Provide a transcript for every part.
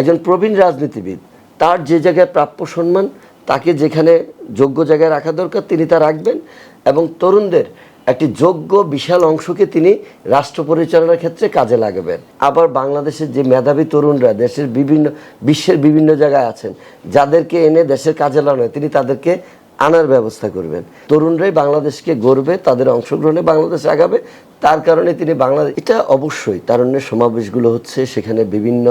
একজন প্রবীণ রাজনীতিবিদ, তার যে জায়গায় প্রাপ্য সম্মান, তাকে যেখানে যোগ্য জায়গায় রাখা দরকার তিনি তা রাখবেন এবং তরুণদের একটি যোগ্য বিশাল অংশকে তিনি রাষ্ট্র পরিচালনার ক্ষেত্রে কাজে লাগাবেন। আবার বাংলাদেশের যে মেধাবী তরুণরা, দেশের বিভিন্ন, বিশ্বের বিভিন্ন জায়গায় আছেন, যাদেরকে এনে দেশের কাজে লাগানো তিনি তাদেরকে আনার ব্যবস্থা করবেন। তরুণরাই বাংলাদেশকে গড়বে, তাদের অংশগ্রহণে বাংলাদেশ আগাবে, তার কারণে তিনি বাংলাদেশ, এটা অবশ্যই, তারুণ্যের সমাবেশগুলো হচ্ছে সেখানে বিভিন্ন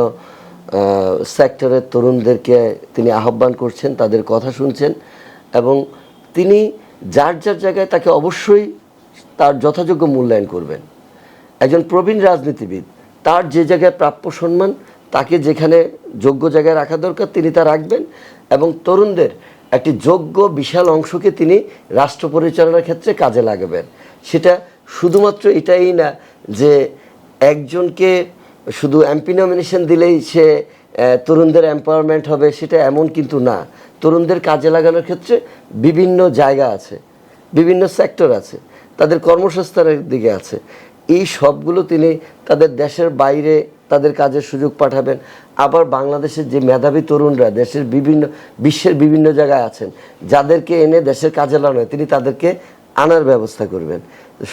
সেক্টরের তরুণদেরকে তিনি আহ্বান করছেন, তাদের কথা শুনছেন এবং তিনি যার যার জায়গায় তাকে অবশ্যই তার যথাযোগ্য মূল্যায়ন করবেন। একজন প্রবীণ রাজনীতিবিদ, তার যে জায়গায় প্রাপ্য সম্মান, তাকে যেখানে যোগ্য জায়গায় রাখা দরকার তিনি তা রাখবেন এবং তরুণদের একটি যোগ্য বিশাল অংশকে তিনি রাষ্ট্র পরিচালনার ক্ষেত্রে কাজে লাগাবেন। সেটা শুধুমাত্র এটাই না যে একজনকে শুধু এমপি নমিনেশন দিলেই সে তরুণদের এম্পাওয়ারমেন্ট হবে, সেটা এমন কিন্তু না। তরুণদের কাজে লাগানোর ক্ষেত্রে বিভিন্ন জায়গা আছে, বিভিন্ন সেক্টর আছে, তাদের কর্মসংস্থানের দিকে আছে। এই সবগুলো তিনি তাদের দেশের বাইরে তাদের কাজের সুযোগ পাঠাবেন। আবার বাংলাদেশের যে মেধাবী তরুণরা, দেশের বিভিন্ন, বিশ্বের বিভিন্ন জায়গায় আছেন, যাদেরকে এনে দেশের কাজে লাগানো তিনি তাদেরকে আনার ব্যবস্থা করবেন।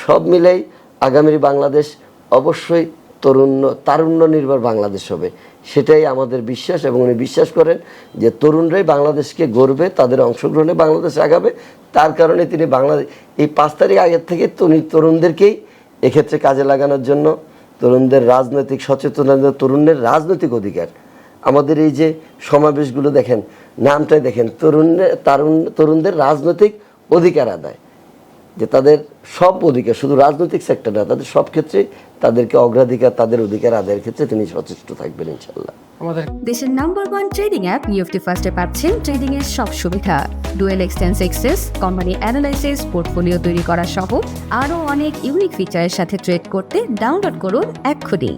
সব মিলেই আগামী বাংলাদেশ অবশ্যই তরুণ তারুণ্য নির্ভর বাংলাদেশ হবে। সেটাই আমাদের বিশ্বাস এবং উনি বিশ্বাস করেন যে তরুণরাই বাংলাদেশকে গড়বে, তাদের অংশগ্রহণে বাংলাদেশ আগাবে। তার কারণে তিনি বাংলাদেশ এই পাঁচ তারিখ আগের থেকে উনি তরুণদেরকেই এক্ষেত্রে কাজে লাগানোর জন্য তরুণদের রাজনৈতিক সচেতনতা, তরুণের রাজনৈতিক অধিকার। আমাদের এই যে সমাবেশগুলো দেখেন, নামটাই দেখেন তরুণের তারুণ, তরুণদের রাজনৈতিক অধিকার আদায়। যে তাদের সব অধিকার শুধু রাজনৈতিক সেক্টর না তাদের সব ক্ষেত্রে তাদেরকে অগ্রাধিকার তাদের অধিকার আদায়ের ক্ষেত্রে তিনি সচেষ্ট থাকবেন ইনশাল্লাহ আমাদের দেশের নাম্বার ওয়ান ট্রেডিং অ্যাপ নিউফটি ফার্স্টে পাচ্ছেন ট্রেডিং এর সব সুবিধা। ডুয়েল এক্সটেন্স এক্সেস কোম্পানি অ্যানালাইসিস পোর্টফোলিও তৈরি করা সহ আরও অনেক ইউনিক ফিচারের সাথে ট্রেড করতে ডাউনলোড করুন এক্ষুনি।